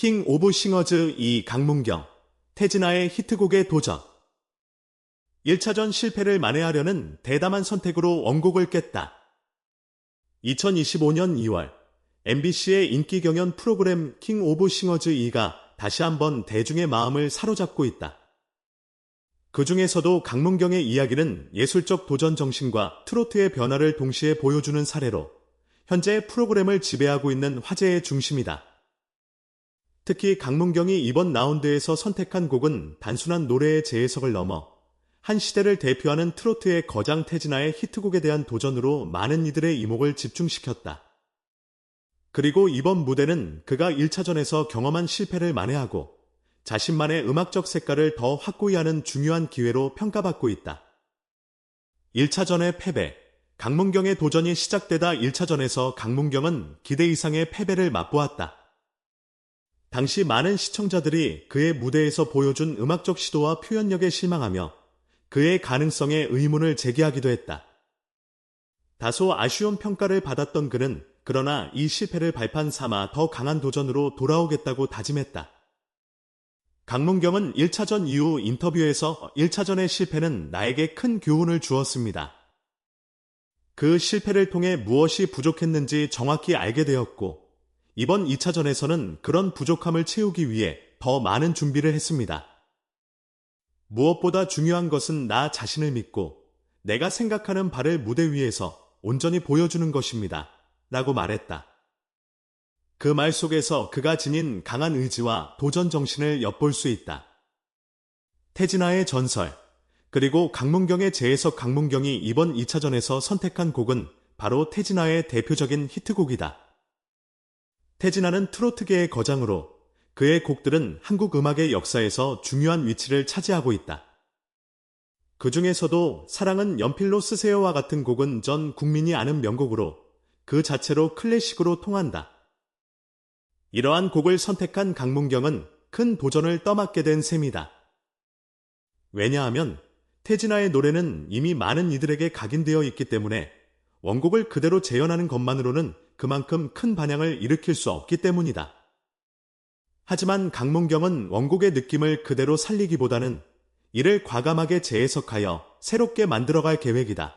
킹 오브 싱어즈 2 강문경, 태진아의 히트곡의 도전. 1차전 실패를 만회하려는 대담한 선택으로 원곡을 깼다. 2025년 2월 MBC의 인기 경연 프로그램 킹 오브 싱어즈 2가 다시 한번 대중의 마음을 사로잡고 있다. 그 중에서도 강문경의 이야기는 예술적 도전 정신과 트로트의 변화를 동시에 보여주는 사례로 현재 프로그램을 지배하고 있는 화제의 중심이다. 특히 강문경이 이번 라운드에서 선택한 곡은 단순한 노래의 재해석을 넘어 한 시대를 대표하는 트로트의 거장 태진아의 히트곡에 대한 도전으로 많은 이들의 이목을 집중시켰다. 그리고 이번 무대는 그가 1차전에서 경험한 실패를 만회하고 자신만의 음악적 색깔을 더 확고히 하는 중요한 기회로 평가받고 있다. 1차전의 패배, 강문경의 도전이 시작되다 1차전에서 강문경은 기대 이상의 패배를 맛보았다. 당시 많은 시청자들이 그의 무대에서 보여준 음악적 시도와 표현력에 실망하며 그의 가능성에 의문을 제기하기도 했다. 다소 아쉬운 평가를 받았던 그는 그러나 이 실패를 발판 삼아 더 강한 도전으로 돌아오겠다고 다짐했다. 강문경은 1차전 이후 인터뷰에서 1차전의 실패는 나에게 큰 교훈을 주었습니다. 그 실패를 통해 무엇이 부족했는지 정확히 알게 되었고, 이번 2차전에서는 그런 부족함을 채우기 위해 더 많은 준비를 했습니다. 무엇보다 중요한 것은 나 자신을 믿고 내가 생각하는 바를 무대 위에서 온전히 보여주는 것입니다. 라고 말했다. 그 말 속에서 그가 지닌 강한 의지와 도전 정신을 엿볼 수 있다. 태진아의 전설, 그리고 강문경의 재해석 강문경이 이번 2차전에서 선택한 곡은 바로 태진아의 대표적인 히트곡이다. 태진아는 트로트계의 거장으로 그의 곡들은 한국 음악의 역사에서 중요한 위치를 차지하고 있다. 그 중에서도 사랑은 연필로 쓰세요와 같은 곡은 전 국민이 아는 명곡으로 그 자체로 클래식으로 통한다. 이러한 곡을 선택한 강문경은 큰 도전을 떠맡게 된 셈이다. 왜냐하면 태진아의 노래는 이미 많은 이들에게 각인되어 있기 때문에 원곡을 그대로 재현하는 것만으로는 그만큼 큰 반향을 일으킬 수 없기 때문이다. 하지만 강문경은 원곡의 느낌을 그대로 살리기보다는 이를 과감하게 재해석하여 새롭게 만들어갈 계획이다.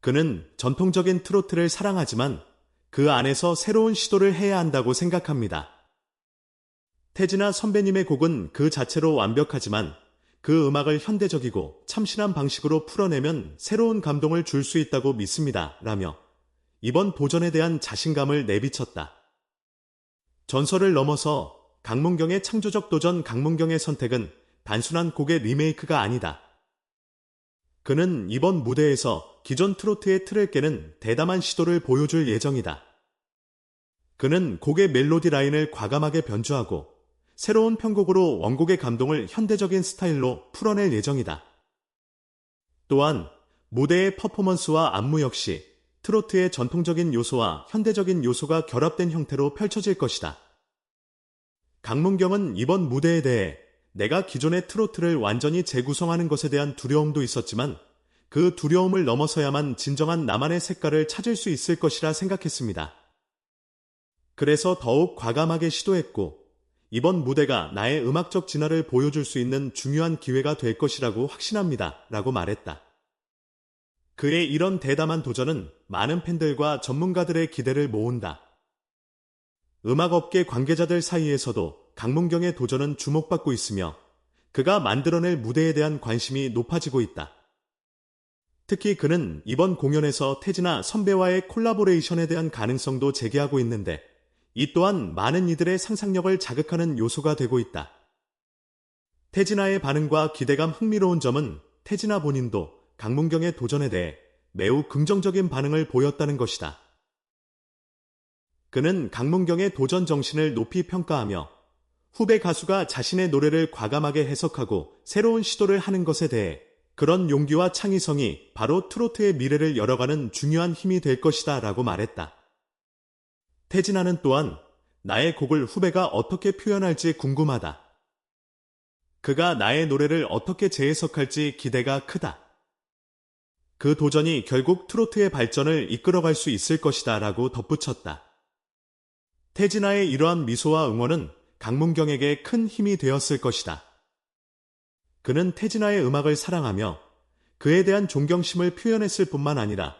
그는 전통적인 트로트를 사랑하지만 그 안에서 새로운 시도를 해야 한다고 생각합니다. 태진아 선배님의 곡은 그 자체로 완벽하지만 그 음악을 현대적이고 참신한 방식으로 풀어내면 새로운 감동을 줄 수 있다고 믿습니다. 라며 이번 도전에 대한 자신감을 내비쳤다. 전설을 넘어서 강문경의 창조적 도전 강문경의 선택은 단순한 곡의 리메이크가 아니다. 그는 이번 무대에서 기존 트로트의 틀을 깨는 대담한 시도를 보여줄 예정이다. 그는 곡의 멜로디 라인을 과감하게 변주하고 새로운 편곡으로 원곡의 감동을 현대적인 스타일로 풀어낼 예정이다. 또한 무대의 퍼포먼스와 안무 역시 트로트의 전통적인 요소와 현대적인 요소가 결합된 형태로 펼쳐질 것이다. 강문경은 이번 무대에 대해 내가 기존의 트로트를 완전히 재구성하는 것에 대한 두려움도 있었지만 그 두려움을 넘어서야만 진정한 나만의 색깔을 찾을 수 있을 것이라 생각했습니다. 그래서 더욱 과감하게 시도했고 이번 무대가 나의 음악적 진화를 보여줄 수 있는 중요한 기회가 될 것이라고 확신합니다. 라고 말했다. 그의 이런 대담한 도전은 많은 팬들과 전문가들의 기대를 모은다. 음악업계 관계자들 사이에서도 강문경의 도전은 주목받고 있으며 그가 만들어낼 무대에 대한 관심이 높아지고 있다. 특히 그는 이번 공연에서 태진아 선배와의 콜라보레이션에 대한 가능성도 제기하고 있는데 이 또한 많은 이들의 상상력을 자극하는 요소가 되고 있다. 태진아의 반응과 기대감 흥미로운 점은 태진아 본인도 강문경의 도전에 대해 매우 긍정적인 반응을 보였다는 것이다. 그는 강문경의 도전 정신을 높이 평가하며 후배 가수가 자신의 노래를 과감하게 해석하고 새로운 시도를 하는 것에 대해 그런 용기와 창의성이 바로 트로트의 미래를 열어가는 중요한 힘이 될 것이다 라고 말했다. 태진아는 또한 나의 곡을 후배가 어떻게 표현할지 궁금하다. 그가 나의 노래를 어떻게 재해석할지 기대가 크다. 그 도전이 결국 트로트의 발전을 이끌어갈 수 있을 것이다 라고 덧붙였다. 태진아의 이러한 미소와 응원은 강문경에게 큰 힘이 되었을 것이다. 그는 태진아의 음악을 사랑하며 그에 대한 존경심을 표현했을 뿐만 아니라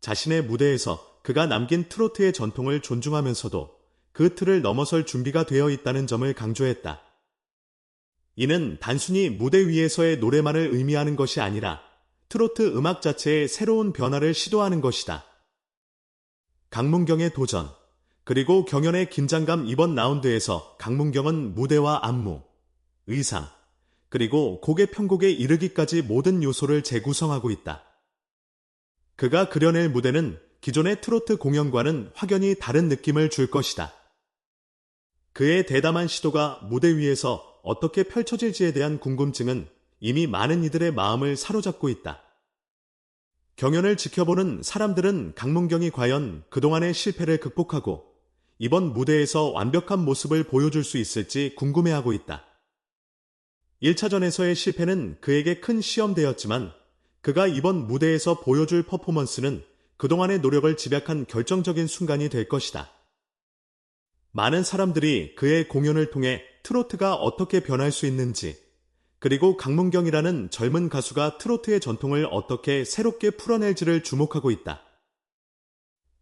자신의 무대에서 그가 남긴 트로트의 전통을 존중하면서도 그 틀을 넘어설 준비가 되어 있다는 점을 강조했다. 이는 단순히 무대 위에서의 노래만을 의미하는 것이 아니라 트로트 음악 자체의 새로운 변화를 시도하는 것이다. 강문경의 도전, 그리고 경연의 긴장감 이번 라운드에서 강문경은 무대와 안무, 의상, 그리고 곡의 편곡에 이르기까지 모든 요소를 재구성하고 있다. 그가 그려낼 무대는 기존의 트로트 공연과는 확연히 다른 느낌을 줄 것이다. 그의 대담한 시도가 무대 위에서 어떻게 펼쳐질지에 대한 궁금증은 이미 많은 이들의 마음을 사로잡고 있다. 경연을 지켜보는 사람들은 강문경이 과연 그동안의 실패를 극복하고 이번 무대에서 완벽한 모습을 보여줄 수 있을지 궁금해하고 있다. 1차전에서의 실패는 그에게 큰 시험되었지만 그가 이번 무대에서 보여줄 퍼포먼스는 그동안의 노력을 집약한 결정적인 순간이 될 것이다. 많은 사람들이 그의 공연을 통해 트로트가 어떻게 변할 수 있는지, 그리고 강문경이라는 젊은 가수가 트로트의 전통을 어떻게 새롭게 풀어낼지를 주목하고 있다.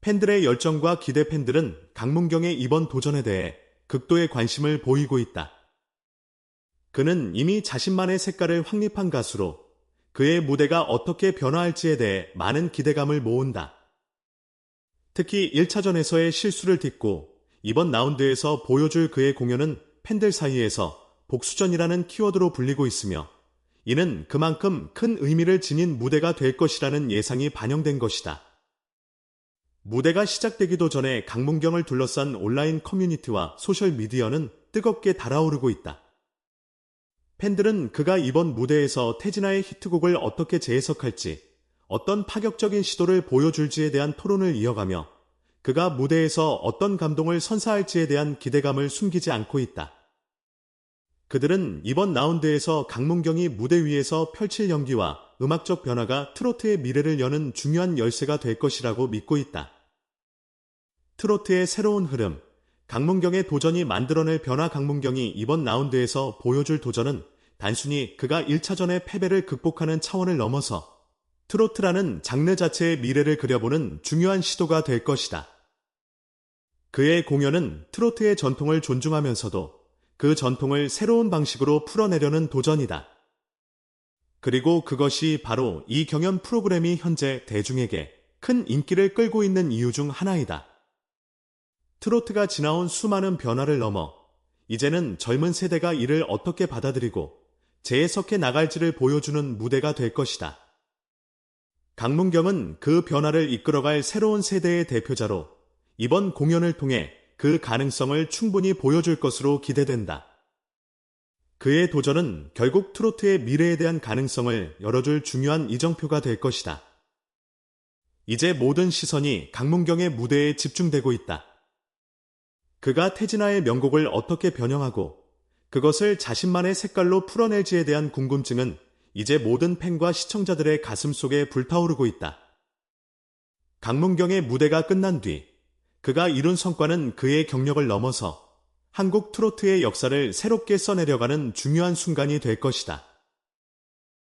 팬들의 열정과 기대 팬들은 강문경의 이번 도전에 대해 극도의 관심을 보이고 있다. 그는 이미 자신만의 색깔을 확립한 가수로 그의 무대가 어떻게 변화할지에 대해 많은 기대감을 모은다. 특히 1차전에서의 실수를 딛고 이번 라운드에서 보여줄 그의 공연은 팬들 사이에서 복수전이라는 키워드로 불리고 있으며 이는 그만큼 큰 의미를 지닌 무대가 될 것이라는 예상이 반영된 것이다. 무대가 시작되기도 전에 강문경을 둘러싼 온라인 커뮤니티와 소셜미디어는 뜨겁게 달아오르고 있다. 팬들은 그가 이번 무대에서 태진아의 히트곡을 어떻게 재해석할지, 어떤 파격적인 시도를 보여줄지에 대한 토론을 이어가며 그가 무대에서 어떤 감동을 선사할지에 대한 기대감을 숨기지 않고 있다. 그들은 이번 라운드에서 강문경이 무대 위에서 펼칠 연기와 음악적 변화가 트로트의 미래를 여는 중요한 열쇠가 될 것이라고 믿고 있다. 트로트의 새로운 흐름, 강문경의 도전이 만들어낼 변화 강문경이 이번 라운드에서 보여줄 도전은 단순히 그가 1차전의 패배를 극복하는 차원을 넘어서 트로트라는 장르 자체의 미래를 그려보는 중요한 시도가 될 것이다. 그의 공연은 트로트의 전통을 존중하면서도 그 전통을 새로운 방식으로 풀어내려는 도전이다. 그리고 그것이 바로 이 경연 프로그램이 현재 대중에게 큰 인기를 끌고 있는 이유 중 하나이다. 트로트가 지나온 수많은 변화를 넘어 이제는 젊은 세대가 이를 어떻게 받아들이고 재해석해 나갈지를 보여주는 무대가 될 것이다. 강문경은 그 변화를 이끌어갈 새로운 세대의 대표자로 이번 공연을 통해 그 가능성을 충분히 보여줄 것으로 기대된다. 그의 도전은 결국 트로트의 미래에 대한 가능성을 열어줄 중요한 이정표가 될 것이다. 이제 모든 시선이 강문경의 무대에 집중되고 있다. 그가 태진아의 명곡을 어떻게 변형하고 그것을 자신만의 색깔로 풀어낼지에 대한 궁금증은 이제 모든 팬과 시청자들의 가슴 속에 불타오르고 있다. 강문경의 무대가 끝난 뒤 그가 이룬 성과는 그의 경력을 넘어서 한국 트로트의 역사를 새롭게 써내려가는 중요한 순간이 될 것이다.